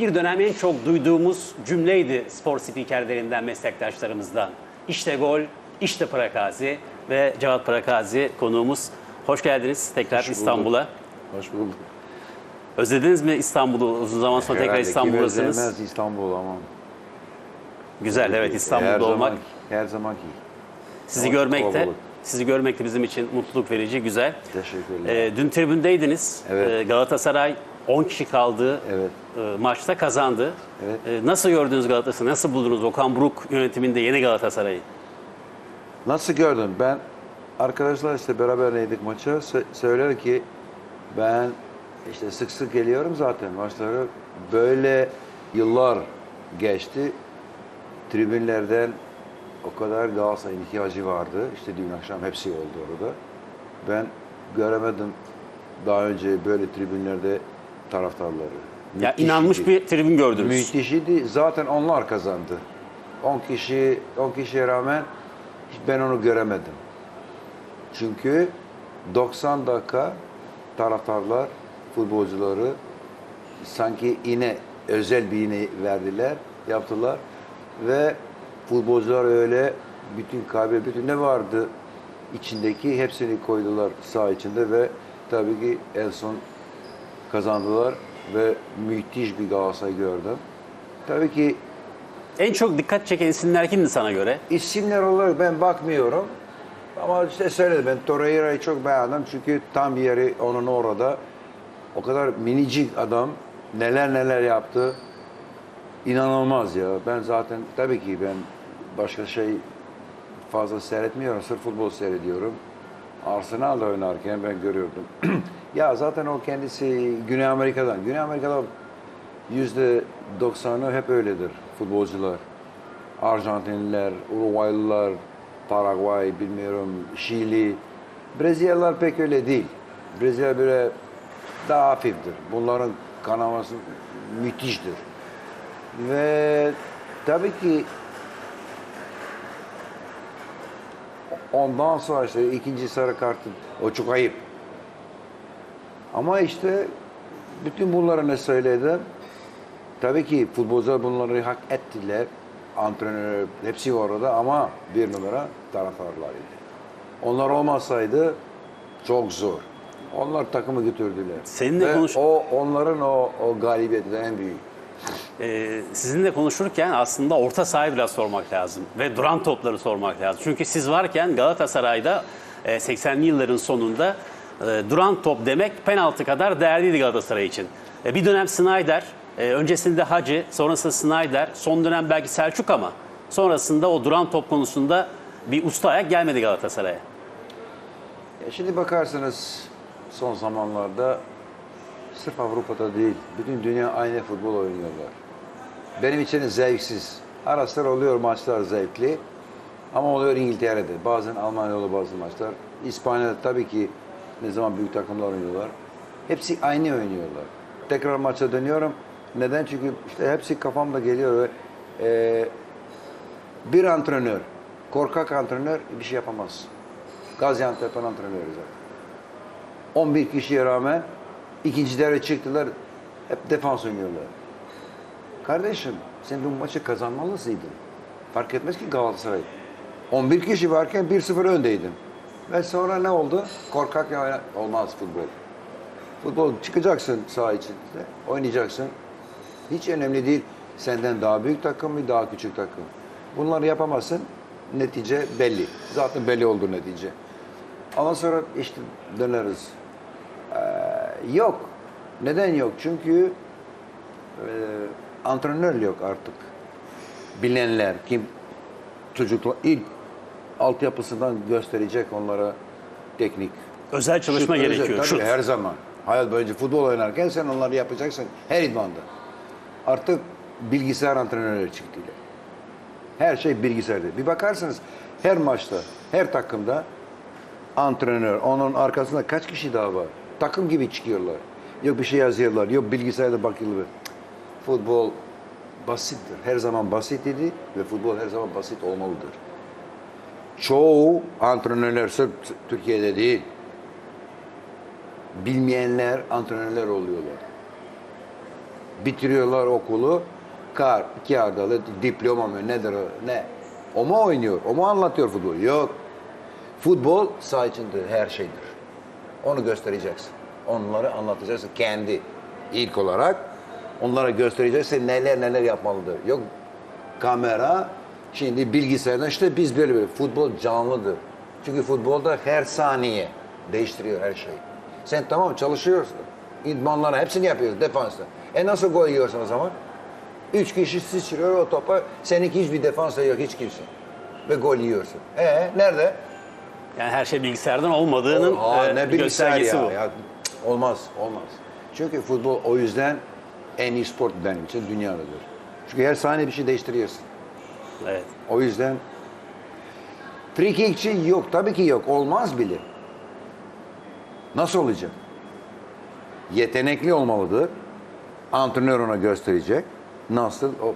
bir dönem en çok duyduğumuz cümleydi spor spikerlerinden, meslektaşlarımızdan. İşte gol, işte Prakazi ve Cevat Prakazi konuğumuz. Hoş geldiniz tekrar Hoş. İstanbul'a. Hoş bulduk. Özlediniz mi İstanbul'u? Uzun zaman sonra tekrar Herhalde kim İstanbul'dasınız. özlemez İstanbul ama. Güzel evet her İstanbul'da olmak. Zaman, her zamanki. Sizi Ama görmek de sizi görmek de bizim için mutluluk verici, güzel. Teşekkürler. Ee, dün tribündeydiniz. Evet. Ee, Galatasaray 10 kişi kaldığı Evet. e, maçta kazandı. Evet. Ee, nasıl gördünüz Galatasaray'ı? Nasıl buldunuz Okan Buruk yönetiminde yeni Galatasaray'ı? Nasıl gördün? Ben arkadaşlar işte beraberleydik maça. Sö- söyler ki ben işte sık sık geliyorum zaten maçlara. Böyle yıllar geçti. Tribünlerden o kadar Galatasaray'ın ihtiyacı vardı. İşte dün akşam hepsi oldu orada. Ben göremedim daha önce böyle tribünlerde taraftarları. Ya inanmış bir tribün gördünüz. Müthişiydi. Zaten onlar kazandı. 10 kişi 10 kişiye rağmen ben onu göremedim. Çünkü 90 dakika taraftarlar futbolcuları sanki yine özel bir iğne verdiler, yaptılar ve futbolcular öyle bütün kalbe bütün ne vardı içindeki hepsini koydular saha içinde ve tabii ki en son kazandılar ve müthiş bir Galatasaray gördüm. Tabii ki En çok dikkat çeken isimler kimdi sana göre? isimler olarak ben bakmıyorum. Ama işte söyledim ben Torreira'yı çok beğendim çünkü tam bir yeri onun orada. O kadar minicik adam neler neler yaptı. İnanılmaz ya. Ben zaten tabii ki ben başka şey fazla seyretmiyorum. Sırf futbol seyrediyorum. Arsenal'da oynarken ben görüyordum. ya zaten o kendisi Güney Amerika'dan. Güney Amerika'da yüzde doksanı hep öyledir futbolcular. Arjantinliler, Uruguaylılar, Paraguay, bilmiyorum, Şili. Brezilyalılar pek öyle değil. Brezilya böyle daha hafiftir. Bunların kanaması müthiştir. Ve tabii ki ondan sonra işte ikinci sarı kartı o çok ayıp. Ama işte bütün bunları ne söyledim? Tabii ki futbolcular bunları hak ettiler. Antrenör hepsi var orada ama bir numara taraftarlarıydı. Onlar olmasaydı çok zor. Onlar takımı götürdüler. Seninle Ve konuş- o onların o, o galibiyeti en büyük. Ee, sizinle konuşurken aslında orta sahayı biraz sormak lazım ve duran topları sormak lazım. Çünkü siz varken Galatasaray'da e, 80'li yılların sonunda e, duran top demek penaltı kadar değerliydi Galatasaray için. E, bir dönem Snyder, e, öncesinde Hacı, sonrasında Snyder, son dönem belki Selçuk ama sonrasında o duran top konusunda bir usta ayak gelmedi Galatasaray'a. E şimdi bakarsanız son zamanlarda sırf Avrupa'da değil, bütün dünya aynı futbol oynuyorlar. Benim için zevksiz. Ara sıra oluyor maçlar zevkli. Ama oluyor İngiltere'de. Bazen Almanya'da bazı maçlar. İspanya'da tabii ki ne zaman büyük takımlar oynuyorlar. Hepsi aynı oynuyorlar. Tekrar maça dönüyorum. Neden? Çünkü işte hepsi kafamda geliyor ve e, bir antrenör, korkak antrenör bir şey yapamaz. Gaziantep'in antrenörü zaten. 11 kişiye rağmen ikinci devre çıktılar. Hep defans oynuyorlar. Kardeşim sen bu maçı kazanmalısıydın. Fark etmez ki Galatasaray. 11 kişi varken 1-0 öndeydin. Ve sonra ne oldu? Korkak ya olmaz futbol. Futbol çıkacaksın saha içinde, oynayacaksın. Hiç önemli değil. Senden daha büyük takım mı, daha küçük takım. Bunları yapamazsın. Netice belli. Zaten belli oldu netice. Ondan sonra işte döneriz. Ee, yok. Neden yok? Çünkü e, antrenör yok artık. Bilenler, kim çocuklar ilk altyapısından gösterecek onlara teknik. Özel çalışma Şut, özel- gerekiyor. Tabii Şut. her zaman. Hayat boyunca futbol oynarken sen onları yapacaksın her idmanda. Artık bilgisayar antrenörleri çıktı. Her şey bilgisayarda. Bir bakarsınız her maçta, her takımda antrenör, onun arkasında kaç kişi daha var? Takım gibi çıkıyorlar. Yok bir şey yazıyorlar, yok bilgisayarda bakıyorlar. Futbol basittir. Her zaman basit idi ve futbol her zaman basit olmalıdır. Çoğu antrenörler sırf Türkiye'de değil, bilmeyenler antrenörler oluyorlar. Bitiriyorlar okulu. Kar, kağıdalı diploma mı nedir ne? O mu oynuyor? O mu anlatıyor futbol? Yok. Futbol saha içinde her şeydir. Onu göstereceksin. Onları anlatacaksın kendi ilk olarak. Onlara göstereceksin neler neler yapmalıdır. Yok kamera şimdi bilgisayardan işte biz böyle böyle. Futbol canlıdır. Çünkü futbolda her saniye değiştiriyor her şeyi. Sen tamam çalışıyorsun. İdmanları hepsini yapıyorsun defansta. E nasıl gol yiyorsun o zaman? Üç kişi sıçrıyor o topa. Seninki hiçbir defansa yok hiç kimse. Ve gol yiyorsun. E nerede? Yani her şey bilgisayardan olmadığının Aa, e, ne bilgisayar göstergesi ya. bu. ya. cık, Olmaz, olmaz. Çünkü futbol o yüzden en iyi spor benim için dünyadadır. Çünkü her saniye bir şey değiştiriyorsun. Evet. O yüzden free kickçi yok. Tabii ki yok. Olmaz bile. Nasıl olacak? Yetenekli olmalıdır. Antrenör ona gösterecek. Nasıl? O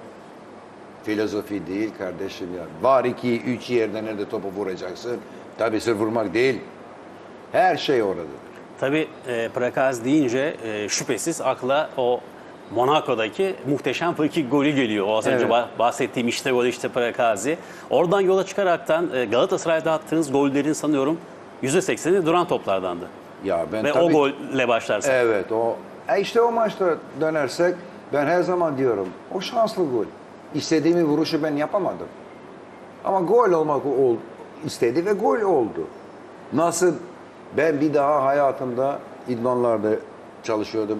filozofi değil kardeşim ya. Var iki, üç yerde nerede topu vuracaksın. Tabii sırf vurmak değil. Her şey oradadır. Tabii e, Prakaz deyince e, şüphesiz akla o Monaco'daki muhteşem frikik golü geliyor. O az önce Evet. bah- bahsettiğim işte gol işte Prakazi. Oradan yola çıkaraktan e, Galatasaray'da attığınız gollerin sanıyorum %80'i duran toplardandı. Ya ben Ve tabii o golle başlarsak. Evet o e işte o maçta dönersek ben her zaman diyorum o şanslı gol. İstediğimi vuruşu ben yapamadım. Ama gol olmak ol, istedi ve gol oldu. Nasıl ben bir daha hayatımda idmanlarda çalışıyordum.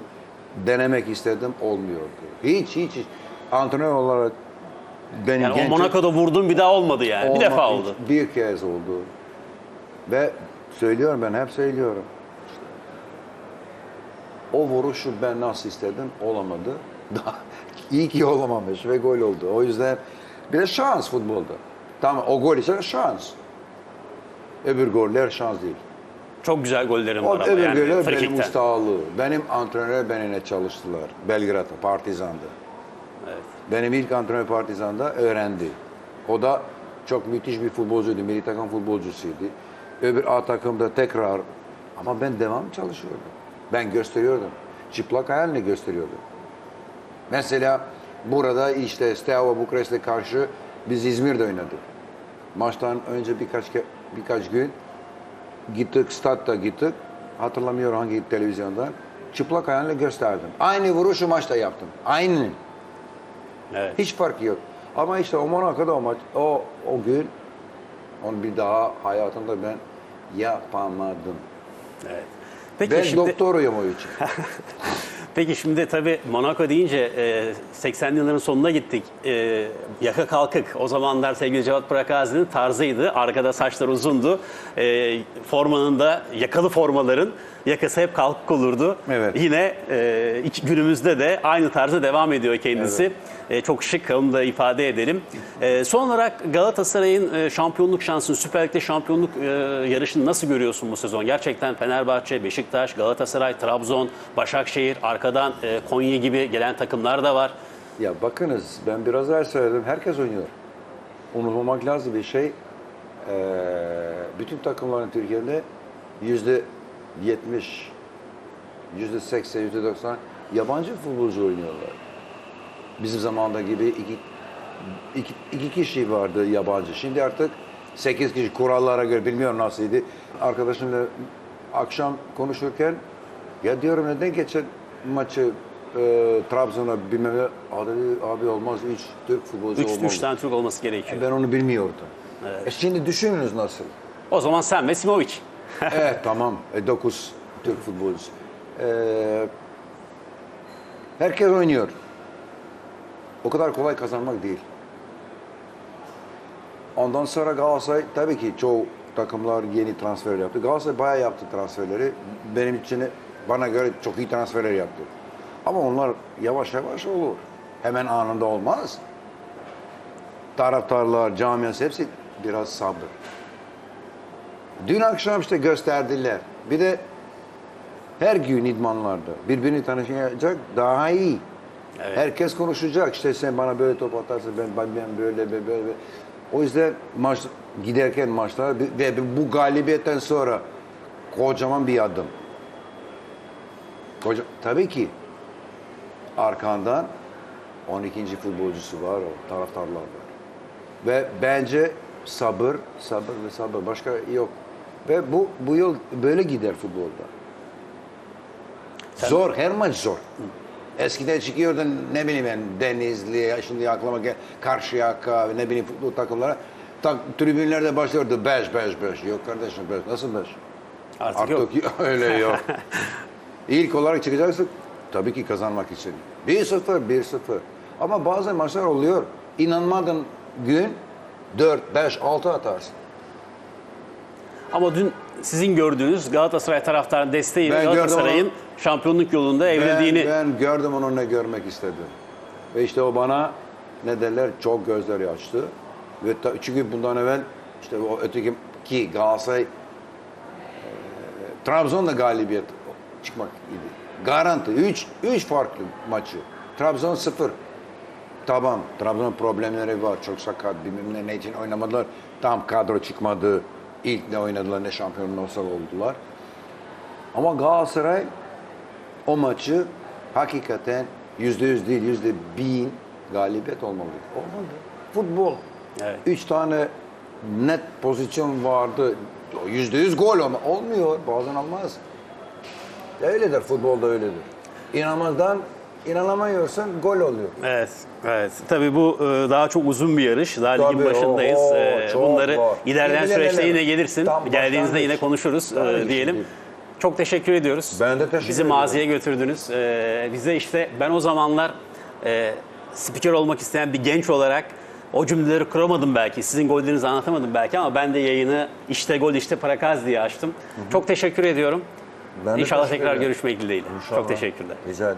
Denemek istedim olmuyordu. Hiç hiç, hiç. antrenör olarak benim Yani o genç- Monaco'da vurdun bir daha olmadı yani. Bir Olma- defa oldu. Bir kez oldu. Ve söylüyorum ben hep söylüyorum. O vuruşu ben nasıl istedim olamadı. Daha iyi ki olamamış ve gol oldu. O yüzden bir de şans futbolda. Tamam o gol ise şans. Öbür goller şans değil. Çok güzel gollerim var ama öbür yani goller benim ustalığı. Benim antrenör benimle çalıştılar. Belgrad'da, Partizan'da. Evet. Benim ilk antrenör Partizan'da öğrendi. O da çok müthiş bir futbolcuydu. Milli takım futbolcusuydu. Öbür A takımda tekrar ama ben devam çalışıyordum. Ben gösteriyordum. Çıplak ayağımla gösteriyordum. Mesela burada işte Steaua Bukarest'e karşı biz İzmir'de oynadık. Maçtan önce birkaç birkaç gün gittik, statta gittik. Hatırlamıyorum hangi televizyondan. Çıplak ayağımla gösterdim. Aynı vuruşu maçta yaptım. Aynı. Evet. Hiç farkı yok. Ama işte o Monaco'da o maç, o, o gün onu bir daha hayatımda ben yapamadım. evet. Peki ben şimdi doktoruyum o için. Peki şimdi tabii Monaco deyince e, 80'li yılların sonuna gittik. E, yaka kalkık. O zamanlar sevgili Cevat Prakazi'nin tarzıydı. Arkada saçlar uzundu. E, formanın da yakalı formaların yakası hep kalkık olurdu. Evet. Yine e, günümüzde de aynı tarzda devam ediyor kendisi. E, çok şık onu da ifade edelim. E, son olarak Galatasaray'ın e, şampiyonluk şansını, Süper Lig'de şampiyonluk e, yarışını nasıl görüyorsun bu sezon? Gerçekten Fenerbahçe, Beşiktaş, Galatasaray, Trabzon, Başakşehir, arkadan e, Konya gibi gelen takımlar da var. ya bakınız ben biraz daha söyledim. Herkes oynuyor. Unutmamak lazım bir şey. Ee, bütün takımların Türkiye'de yüzde yetmiş, yüzde seksen, yüzde doksan yabancı futbolcu oynuyorlar. Bizim zamanda gibi iki, iki, iki kişi vardı yabancı. Şimdi artık sekiz kişi kurallara göre bilmiyorum nasılydı. Arkadaşımla akşam konuşurken ya diyorum neden geçen maçı e, Trabzon'a bilmem ne abi, abi olmaz üç Türk futbolcu Üç, olmalı. üç tane Türk olması gerekiyor. Ben onu bilmiyordum. E şimdi düşününüz nasıl? O zaman sen ve Simovic. evet tamam. E, 9 Türk futbolcusu. E, herkes oynuyor. O kadar kolay kazanmak değil. Ondan sonra Galatasaray tabii ki çoğu takımlar yeni transfer yaptı. Galatasaray bayağı yaptı transferleri. Benim için bana göre çok iyi transferler yaptı. Ama onlar yavaş yavaş olur. Hemen anında olmaz. Taraftarlar, camiası hepsi biraz sabır. Dün akşam işte gösterdiler. Bir de her gün idmanlarda birbirini tanışacak daha iyi. Evet. Herkes konuşacak. İşte sen bana böyle top atarsın, ben, ben, böyle, böyle, böyle. O yüzden maç giderken maçlar ve bu galibiyetten sonra kocaman bir adım. Koca, tabii ki arkandan 12. futbolcusu var, o taraftarlar var. Ve bence sabır, sabır ve sabır. Başka yok. Ve bu bu yıl böyle gider futbolda. Zor, her maç zor. Eskiden çıkıyordun ne bileyim ben Denizli, şimdi aklıma gel Karşıyaka, ne bileyim futbol takımları. Tak, tribünlerde başlıyordu 5 5 5. Yok kardeşim 5. Nasıl 5? Artık, Artık yok. öyle yok. İlk olarak çıkacaksın tabii ki kazanmak için. 1-0, 1-0. Ama bazen maçlar oluyor. İnanmadın gün 4, 5, 6 atarsın. Ama dün sizin gördüğünüz Galatasaray taraftarının desteğiyle Ben gördüm Galatasaray'ın şampiyonluk yolunda evrildiğini Ben, ben gördüm onu ne görmek istedim. Ve işte o bana ne derler çok gözleri açtı. Ve ta- çünkü bundan evvel işte o öteki ki Galatasaray e, Trabzon'da galibiyet çıkmak idi. Garanti. 3 3 farklı maçı. Trabzon 0. Tamam. Trabzon problemleri var. Çok sakat. Bilmem ne, ne için oynamadılar. Tam kadro çıkmadı. İlk ne oynadılar ne şampiyon olsa oldular. Ama Galatasaray o maçı hakikaten yüzde yüz değil yüzde bin galibiyet olmalı. Olmadı. Futbol. Evet. Üç tane net pozisyon vardı. Yüzde yüz gol ama olmuyor. Bazen olmaz. Öyledir. Futbolda öyledir. İnanmazdan inanamıyorsan gol oluyor. Evet, evet. Tabii bu e, daha çok uzun bir yarış. Daha ligin Tabii, başındayız. o- o, E, çok Bunları var. ilerleyen Yemin süreçte yine gelirsin. Tam Geldiğinizde yine konuşuruz e, diyelim. şimdi. Çok teşekkür ediyoruz. Ben de teşekkür Bizi ederim. maziye götürdünüz. E, bize işte ben o zamanlar e, spiker olmak isteyen bir genç olarak o cümleleri kuramadım belki. Sizin gollerinizi anlatamadım belki ama ben de yayını işte gol işte parakaz diye açtım. Çok teşekkür ediyorum. Ben İnşallah tekrar görüşmek dileğiyle. İnşallah. Çok teşekkürler. Rica ederim.